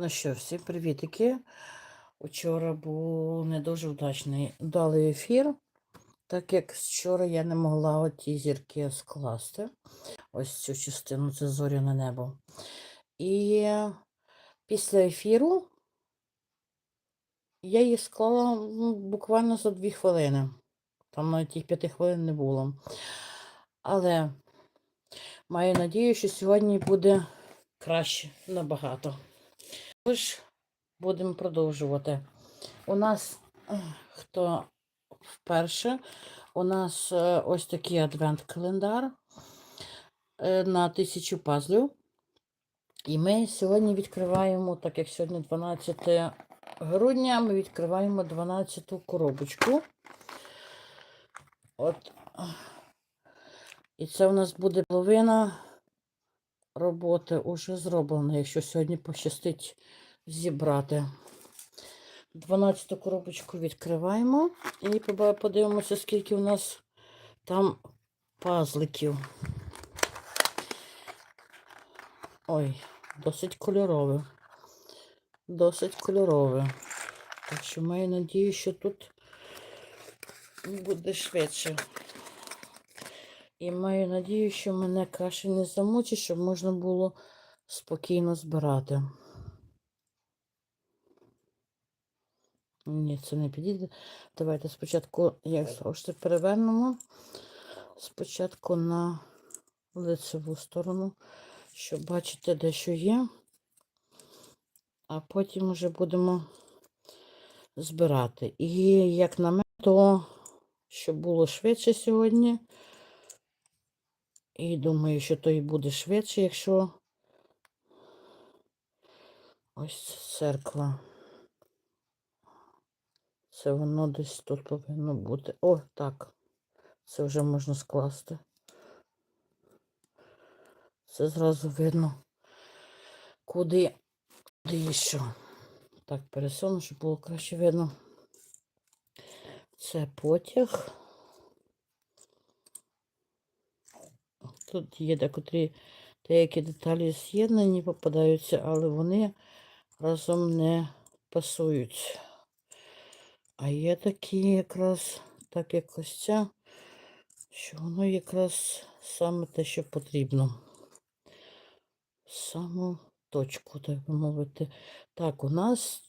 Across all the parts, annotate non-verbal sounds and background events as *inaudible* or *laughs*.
Ну що, всім привітики. Учора був не дуже вдачний дали ефір, так як вчора я не могла оті зірки скласти. Ось цю частину, це зоряне небо. І після ефіру я її склала ну, буквально за дві хвилини. Там навіть тих п'яти хвилин не було. Але маю надію, що сьогодні буде краще набагато. Тож будемо продовжувати. У нас, хто вперше, у нас е, ось такий адвент-календар е, на тисячу пазлів. І ми сьогодні відкриваємо, так як сьогодні 12 грудня, ми відкриваємо 12 коробочку. От. І це у нас буде половина роботи уже зроблена, якщо сьогодні пощастить зібрати. 12-ту коробочку відкриваємо і подивимося, скільки у нас там пазликів. Ой, досить кольорове. Досить кольорове. Так що маю надію, що тут буде швидше. І маю надію, що мене каші не замучить, щоб можна було спокійно збирати. Ні, це не підійде. Давайте спочатку, як завжди, перевернемо. Спочатку на лицеву сторону, щоб бачити, де що є. А потім вже будемо збирати. І як на мене, то щоб було швидше сьогодні. І думаю, що то і буде швидше, якщо ось церква. Це воно десь тут повинно бути. О, так. Це вже можна скласти. Це зразу видно, куди, куди і що. Так, пересуну, щоб було краще видно. Це потяг. Тут є декотрі деякі деталі з'єднані, попадаються, але вони разом не пасують. А є такі якраз, так як ось ця, що воно якраз саме те, що потрібно. Саму точку, так би мовити. Так, у нас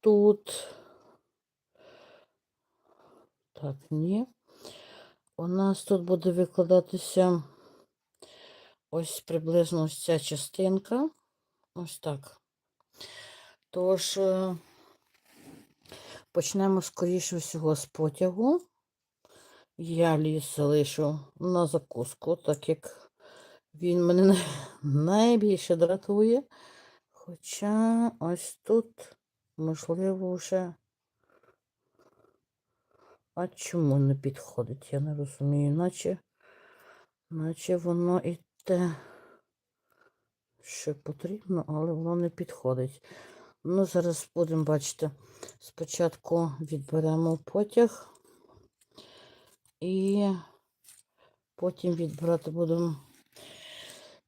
тут. Так, ні. У нас тут буде викладатися ось приблизно ось ця частинка. Ось так. Тож, е, почнемо скоріше всього з потягу. Я ліс залишу на закуску, так як він мене *laughs* найбільше дратує. Хоча ось тут, можливо, вже. А чому не підходить? Я не розумію, наче, наче воно і те, що потрібно, але воно не підходить. Ну, зараз будемо бачити. Спочатку відберемо потяг і потім відбирати будемо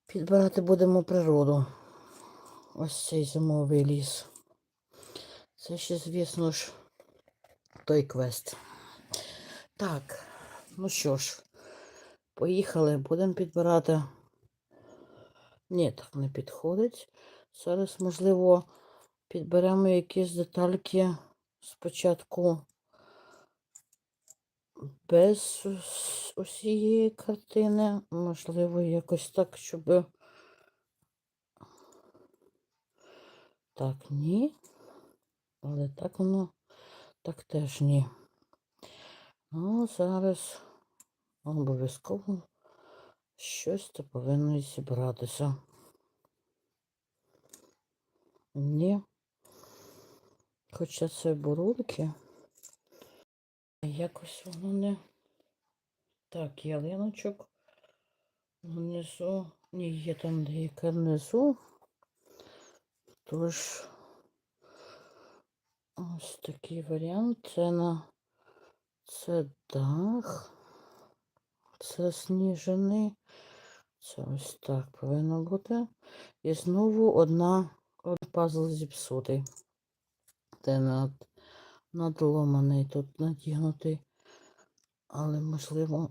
підбирати будемо природу. Ось цей зимовий ліс. Це ще, звісно ж, той квест. Так, ну що ж, поїхали, будемо підбирати. Ні, так не підходить. Зараз, можливо, підберемо якісь детальки спочатку без усієї картини. Можливо, якось так, щоб. Так, ні. Але так воно, так теж ні. Ну, зараз обов'язково щось то повинно зібратися. Ні. Хоча це бурульки. Якось воно не. Так, ялиночок внизу. Ні, є там деяка внизу. Тож ось такий варіант. Це на це дах. Це сніжений. Це ось так повинно бути. І знову одна од- пазл зіпсутий. Те над, надломаний тут надігнутий. Але можливо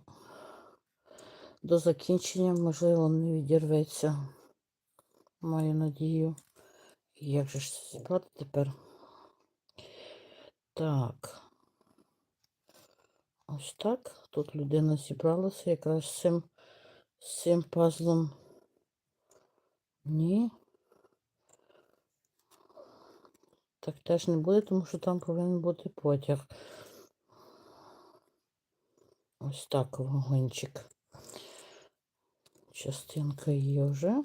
до закінчення, можливо, не відірветься. Маю надію. Як же ж це зібрати тепер? Так. Ось так. Тут людина зібралася якраз з цим, з цим пазлом. Ні. Так теж не буде, тому що там повинен бути потяг. Ось так вагончик. Частинка є вже.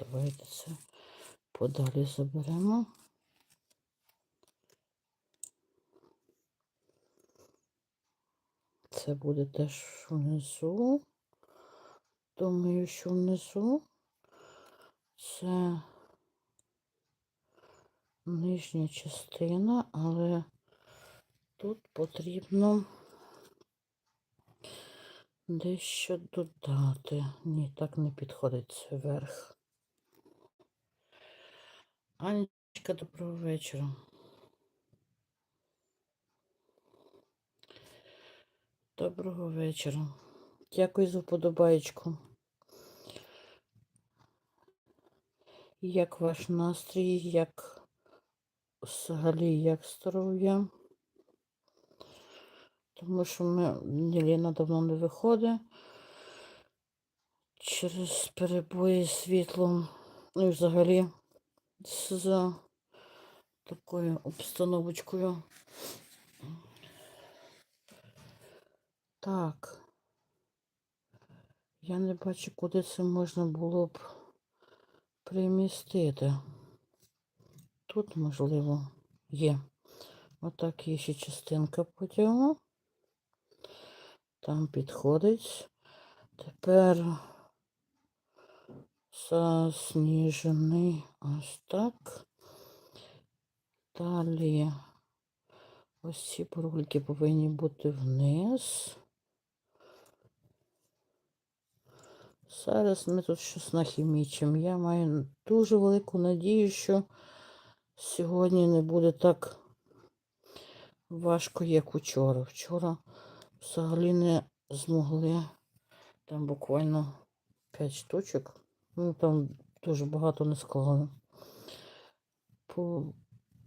Давайте це подалі заберемо. Це буде теж внизу. Думаю, що внизу це нижня частина, але тут потрібно дещо додати. Ні, так не підходить це вверх. Анечка, доброго вечора. Доброго вечора. Дякую за вподобаєчку. Як ваш настрій, як взагалі, як здоров'я? Тому що ми Єліна давно не виходить через перебої з світлом. І взагалі за такою обстановочкою. Так. Я не бачу, куди це можна було б примістити. Тут, можливо, є. Отак є ще частинка потягу. Там підходить. Тепер засніжений ось так. Далі ось ці порульки повинні бути вниз. Зараз ми тут щось нахімічимо. Я маю дуже велику надію, що сьогодні не буде так важко, як учора. Вчора взагалі не змогли. Там буквально 5 штучок. Ну, там дуже багато не склали. По,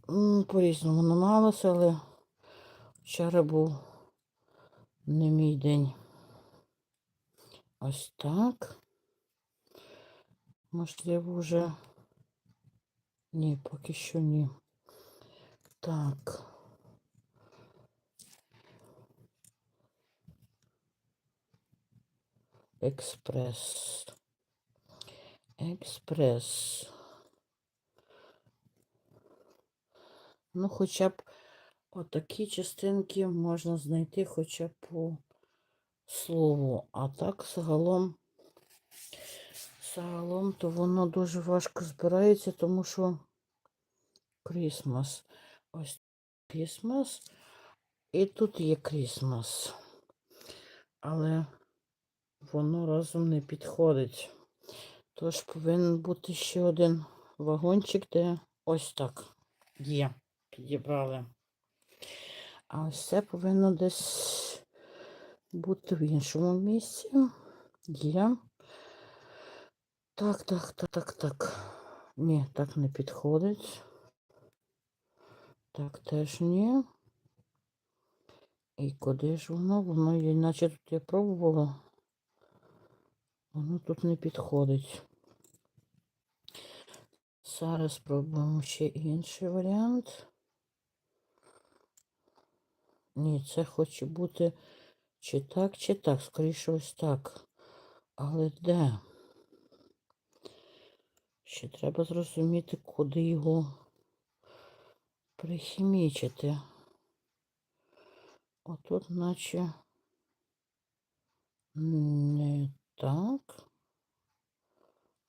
м, по-різному намагалася, але вчора був не мій день. Ось так. Можливо, вже. Ні, поки що ні. Так. Експрес. Експрес. Ну, хоча б отакі частинки можна знайти хоча б по слову. А так загалом, загалом, то воно дуже важко збирається, тому що Крісмас. Ось Крісмас. І тут є Крісмас. Але воно разом не підходить. Тож повинен бути ще один вагончик, де ось так є. Підібрали. А ось це повинно десь бути в іншому місці. Є. Так, так, так, так, так. Ні, так не підходить. Так теж ні. І куди ж воно? Воно, я- наче тут я пробувала. Воно тут не підходить. Зараз спробуємо ще інший варіант. Ні, це хоче бути чи так, чи так. Скоріше ось так. Але де? Ще треба зрозуміти, куди його прихімічити. Отут, наче не так.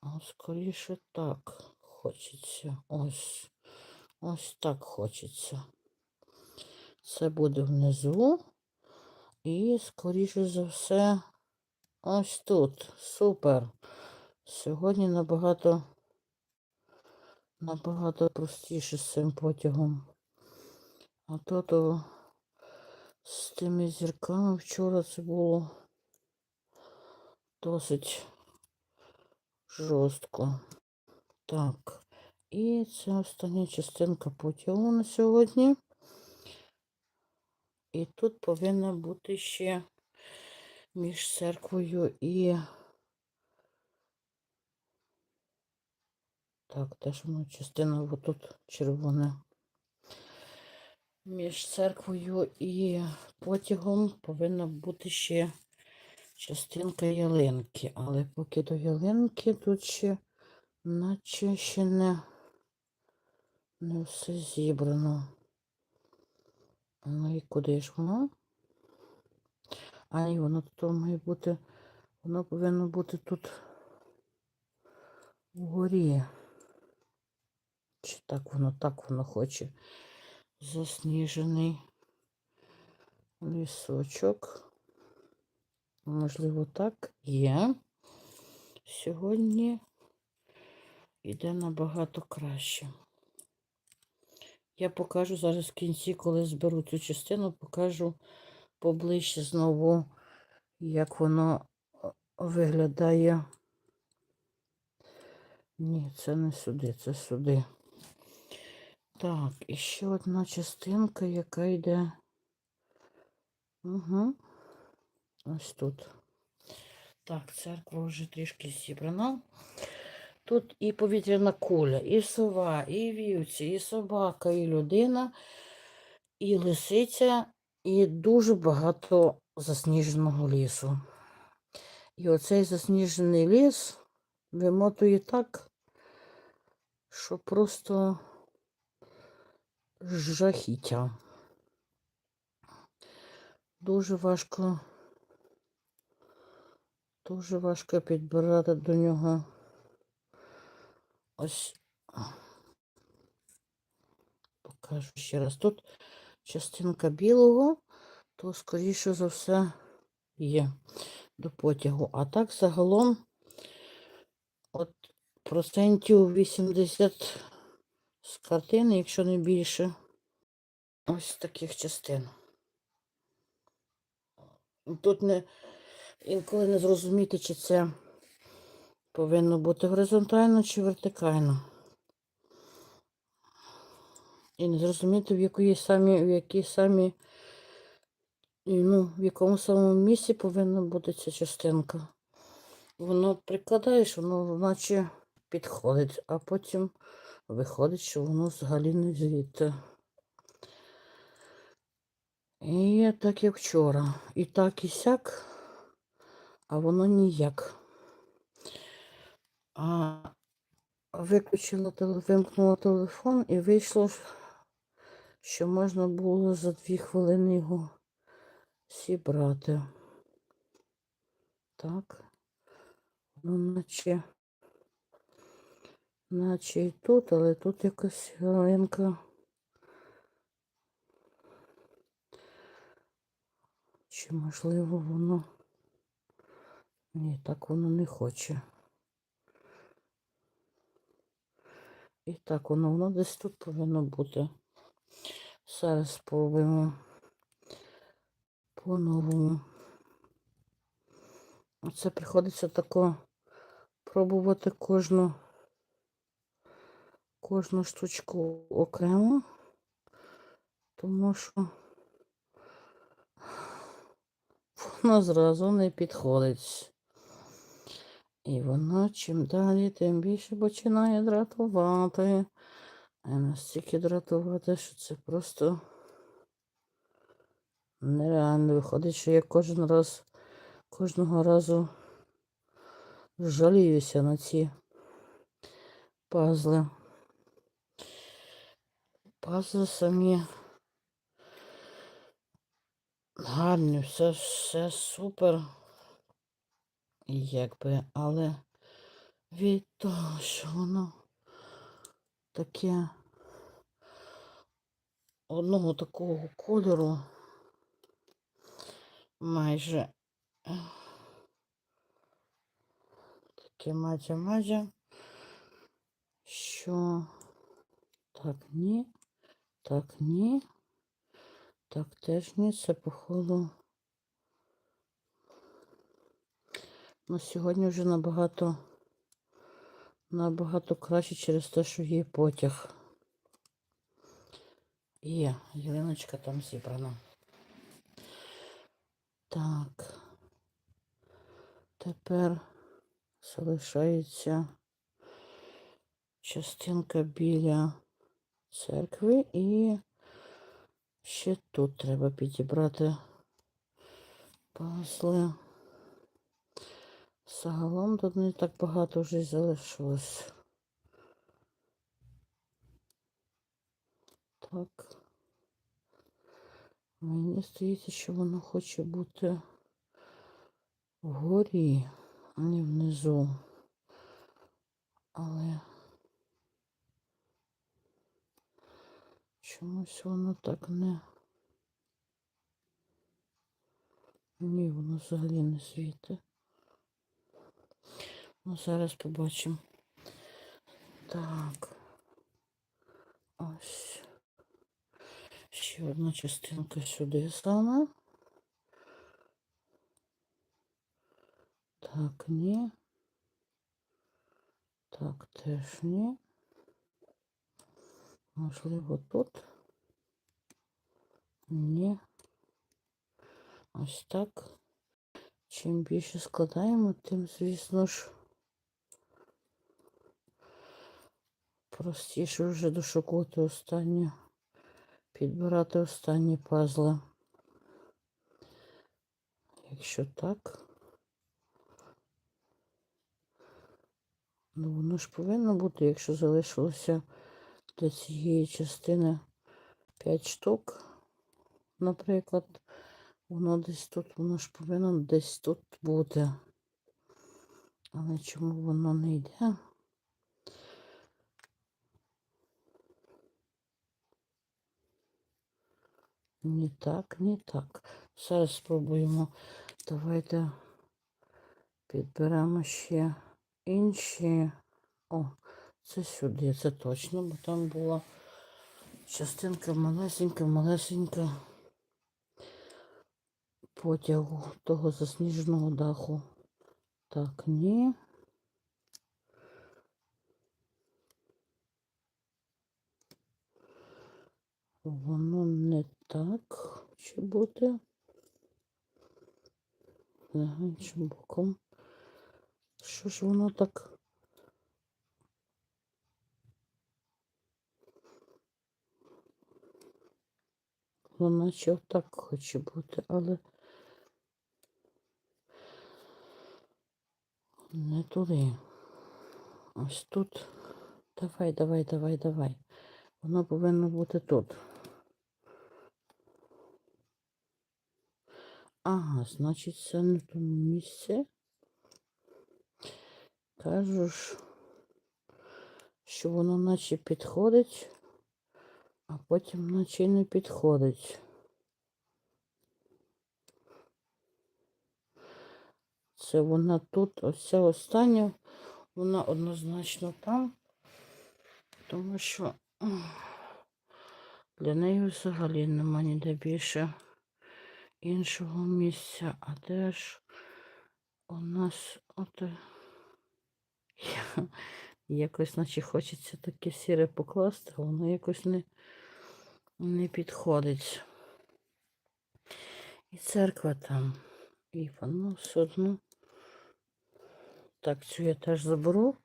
А скоріше так хочеться. Ось. Ось так хочеться. Це буде внизу. І, скоріше за все, ось тут. Супер. Сьогодні набагато, набагато простіше з цим потягом. А то то з тими зірками вчора це було досить жорстко. Так, і це остання частинка потягу на сьогодні. І тут повинна бути ще між церквою і. Так, теж воно частина отут червона. Між церквою і потягом повинна бути ще частинка ялинки. Але поки до ялинки тут ще наче ще не, не все зібрано. Ну і куди ж воно? А ні, воно тут має бути, воно повинно бути тут вгорі. Чи так воно, так воно хоче. Засніжений лісочок. Можливо, так є. Сьогодні йде набагато краще. Я покажу зараз в кінці, коли зберу цю частину, покажу поближче знову, як воно е, виглядає. Ні, це не сюди, це сюди. Так, і ще одна частинка, яка йде. Угу. Ось тут. Так, церква вже трішки зібрана. Тут і повітряна куля, і сова, і вівці, і собака, і людина, і лисиця, і дуже багато засніженого лісу. І оцей засніжений ліс вимотує так, що просто жахіття. Дуже важко, дуже важко підбирати до нього ось. Покажу ще раз. Тут частинка білого, то, скоріше за все, є до потягу. А так загалом от процентів 80 з картини, якщо не більше, ось таких частин. Тут не інколи не зрозуміти, чи це повинно бути горизонтально чи вертикально. І не зрозуміти, в якої самі, в якій самі, ну, в якому самому місці повинна бути ця частинка. Воно прикладаєш, воно наче підходить, а потім виходить, що воно взагалі не звідти. І так як вчора. І так, і сяк, а воно ніяк. А виключила вимкнула телефон і вийшло, що можна було за дві хвилини його зібрати. Так. Ну, наче, наче і тут, але тут якась ялинка. Чи можливо воно? Ні, так воно не хоче. І так воно, воно десь тут повинно бути. Зараз спробуємо по-новому. Оце приходиться тако пробувати кожну кожну штучку окремо, тому що воно зразу не підходить. І воно чим далі, тим більше починає дратувати. А настільки дратувати, що це просто нереально виходить, що я кожен раз, кожного разу жаліюся на ці пазли. Пазли самі гарні, все, все супер. І Якби, але від того, що воно таке одного такого кольору майже таке мазя-мазя, що так, ні, так, ні, так теж ні, це походу. Ну, сьогодні вже набагато, набагато краще через те, що є потяг. Є, ялиночка там зібрана. Так. Тепер залишається частинка біля церкви і ще тут треба підібрати пазли. Загалом тут не так багато вже залишилось. Так. Мені здається, що воно хоче бути вгорі, а не внизу. Але чомусь воно так не. Ні, воно взагалі не світить. Ну, зараз побачимо. Так. Ось. Ще одна частинка сюди саме. Так, ні. Так, теж ні. Можливо, тут. Ні. Ось так. Чим більше складаємо, тим, звісно ж, простіше вже дошукувати останні, підбирати останні пазли. Якщо так, ну воно ж повинно бути, якщо залишилося для цієї частини 5 штук, наприклад, воно десь тут, воно ж повинно десь тут бути. Але чому воно не йде? Ні так, ні так. Зараз спробуємо. Давайте підберемо ще інші. О, це сюди, це точно, бо там була частинка малесенька, малесенька потягу того засніженого даху. Так, ні. Воно не так хоче бути. За боком. Що ж воно так? Воно наче отак хоче бути, але не туди. Ось тут. Давай, давай, давай, давай. Воно повинно бути тут. Ага, значить, це в тому місці. Кажу ж, що воно наче підходить, а потім й не підходить. Це вона тут, ось ця остання, вона однозначно там, тому що для неї взагалі нема ніде більше іншого місця. А де ж у нас от е, *laughs* якось наче хочеться таке сіре покласти, воно якось не, не підходить. І церква там. І воно все одно. Так, цю я теж заберу.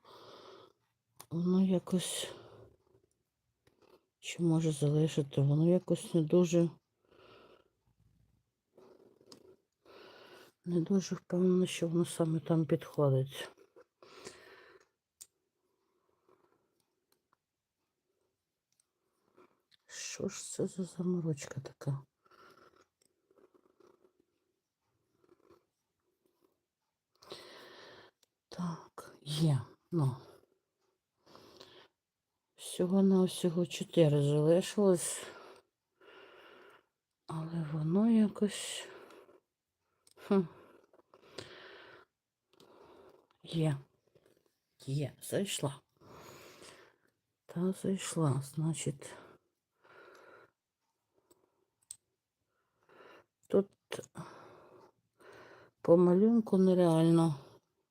Воно якось. Чи може залишити? Воно якось не дуже. Не дуже впевнена, що воно саме там підходить. Що ж це за заморочка така? Так, є. Ну. Всього на всього чотири залишилось. Але воно якось. Хм. Є. Є, зайшла. Та зайшла, значить. Тут по малюнку нереально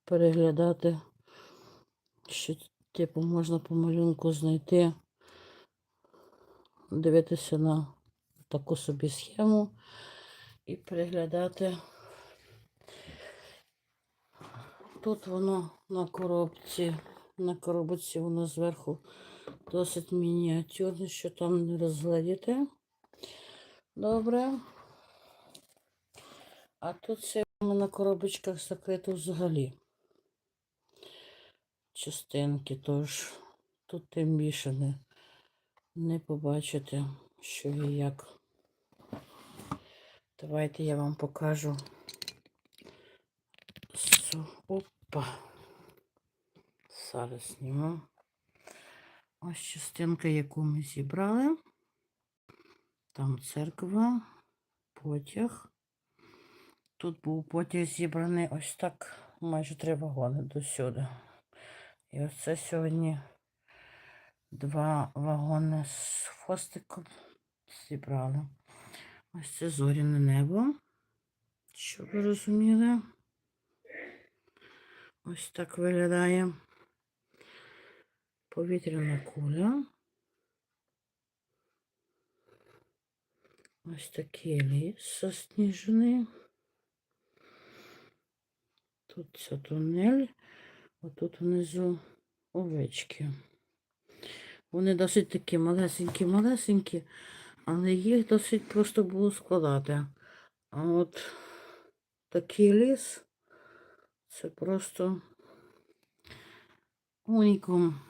переглядати, що типу можна по малюнку знайти, дивитися на таку собі схему і переглядати. Тут воно на коробці, на коробці воно зверху досить мініатюрне, що там не розглядіти. Добре. А тут все на коробочках закрито взагалі. Частинки, тож тут тим більше не, не побачите, що і як. Давайте я вам покажу. Опа. Зараз зніму. Ось частинка, яку ми зібрали. Там церква, потяг. Тут був потяг зібраний ось так, майже три вагони до сюди. І оце сьогодні два вагони з хвостиком зібрали. Ось це зоряне небо, щоб ви розуміли. Ось так виглядає повітряна куля. Ось такий ліс засніжений. Тут ця тунель, отут внизу овечки. Вони досить такі малесенькі-малесенькі, але їх досить просто було складати. А от такий ліс це просто унікум.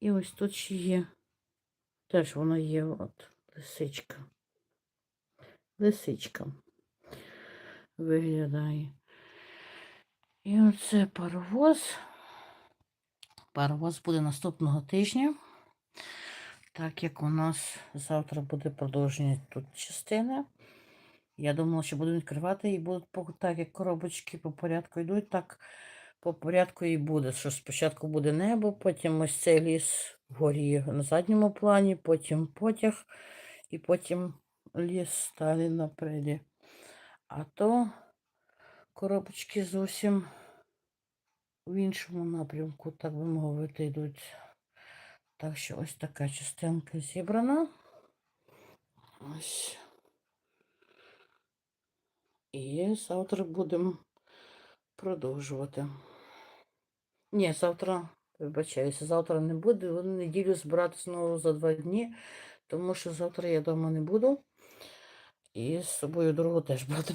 І ось тут ще є. Теж воно є от лисичка. Лисичка виглядає. І оце паровоз. Паровоз буде наступного тижня. Так як у нас завтра буде продовження тут частини. Я думала, що буду відкривати і будуть так, як коробочки по порядку йдуть, так по порядку і буде. Що спочатку буде небо, потім ось цей ліс вгорі на задньому плані, потім потяг, і потім ліс далі напереді. А то коробочки зовсім в іншому напрямку, так би мовити, йдуть. Так що ось така частинка зібрана. Ось. І завтра будемо продовжувати. Ні, завтра, вибачаюся, завтра не буде. В неділю збирати знову за два дні, тому що завтра я вдома не буду. І з собою дорогу теж *laughs* брати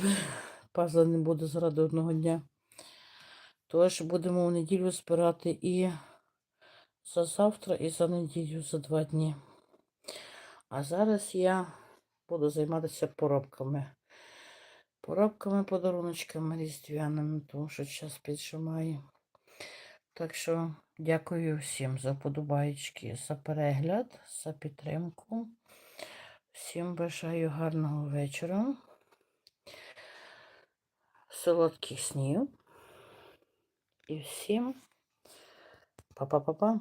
пазла не буду заради одного дня. Тож будемо в неділю збирати і за завтра, і за неділю за два дні. А зараз я буду займатися поробками. Поробками, подаруночками різдвяними, тому що час піджимає. Так що дякую всім за подобаєчки, за перегляд, за підтримку. Всім бажаю гарного вечора. Солодких снів. І всім па-па-па-па.